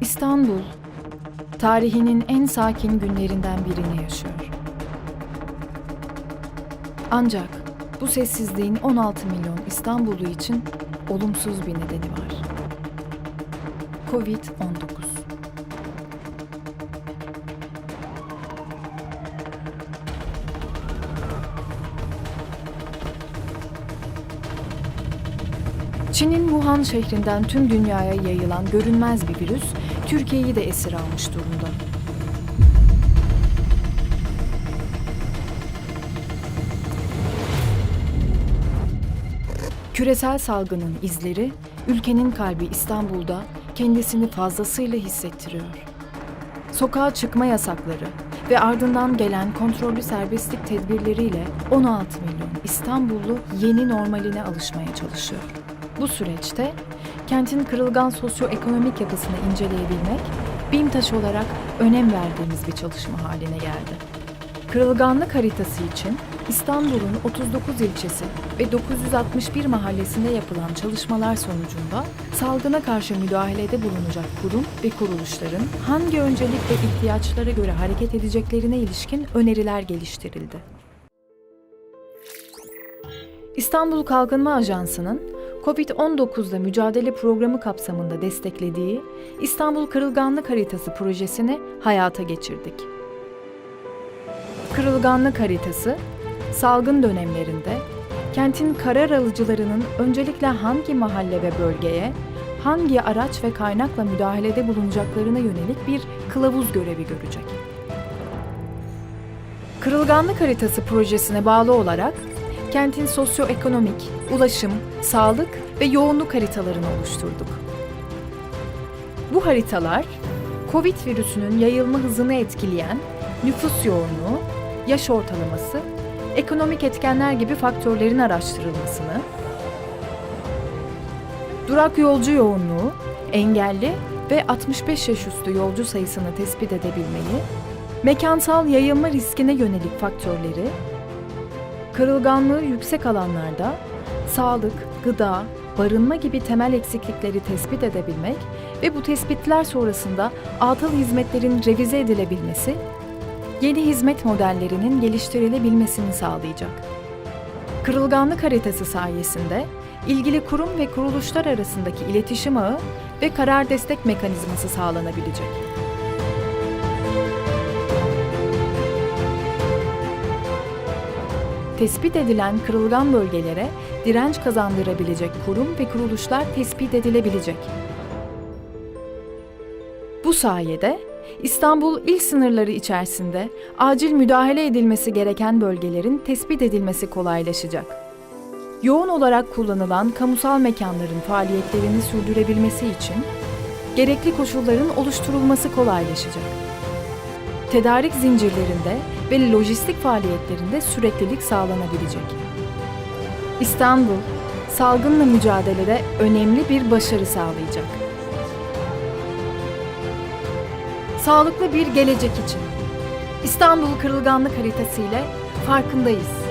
İstanbul, tarihinin en sakin günlerinden birini yaşıyor. Ancak bu sessizliğin 16 milyon İstanbullu için olumsuz bir nedeni var. Covid-19. Çin'in Wuhan şehrinden tüm dünyaya yayılan görünmez bir virüs Türkiye'yi de esir almış durumda. Küresel salgının izleri ülkenin kalbi İstanbul'da kendisini fazlasıyla hissettiriyor. Sokağa çıkma yasakları ve ardından gelen kontrollü serbestlik tedbirleriyle 16 milyon İstanbullu yeni normaline alışmaya çalışıyor. Bu süreçte kentin kırılgan sosyoekonomik yapısını inceleyebilmek BİMTAŞ olarak önem verdiğimiz bir çalışma haline geldi. Kırılganlık haritası için İstanbul'un 39 ilçesi ve 961 mahallesinde yapılan çalışmalar sonucunda salgına karşı müdahalede bulunacak kurum ve kuruluşların hangi öncelik ve ihtiyaçlara göre hareket edeceklerine ilişkin öneriler geliştirildi. İstanbul Kalkınma Ajansı'nın COVID-19'la mücadele programı kapsamında desteklediği İstanbul Kırılganlık Haritası projesini hayata geçirdik. Kırılganlık haritası, salgın dönemlerinde kentin karar alıcılarının öncelikle hangi mahalle ve bölgeye, hangi araç ve kaynakla müdahalede bulunacaklarına yönelik bir kılavuz görevi görecek. Kırılganlık haritası projesine bağlı olarak kentin sosyoekonomik, ulaşım, sağlık ve yoğunluk haritalarını oluşturduk. Bu haritalar, COVID virüsünün yayılma hızını etkileyen nüfus yoğunluğu, yaş ortalaması, ekonomik etkenler gibi faktörlerin araştırılmasını, durak yolcu yoğunluğu, engelli ve 65 yaş üstü yolcu sayısını tespit edebilmeyi, mekansal yayılma riskine yönelik faktörleri, kırılganlığı yüksek alanlarda sağlık, gıda, barınma gibi temel eksiklikleri tespit edebilmek ve bu tespitler sonrasında atıl hizmetlerin revize edilebilmesi, yeni hizmet modellerinin geliştirilebilmesini sağlayacak. Kırılganlık haritası sayesinde ilgili kurum ve kuruluşlar arasındaki iletişim ağı ve karar destek mekanizması sağlanabilecek. Tespit edilen kırılgan bölgelere direnç kazandırabilecek kurum ve kuruluşlar tespit edilebilecek. Bu sayede İstanbul il sınırları içerisinde acil müdahale edilmesi gereken bölgelerin tespit edilmesi kolaylaşacak. Yoğun olarak kullanılan kamusal mekanların faaliyetlerini sürdürebilmesi için gerekli koşulların oluşturulması kolaylaşacak. Tedarik zincirlerinde ve lojistik faaliyetlerinde süreklilik sağlanabilecek. İstanbul, salgınla mücadelede önemli bir başarı sağlayacak. Sağlıklı bir gelecek için. İstanbul Kırılganlık Haritası ile farkındayız.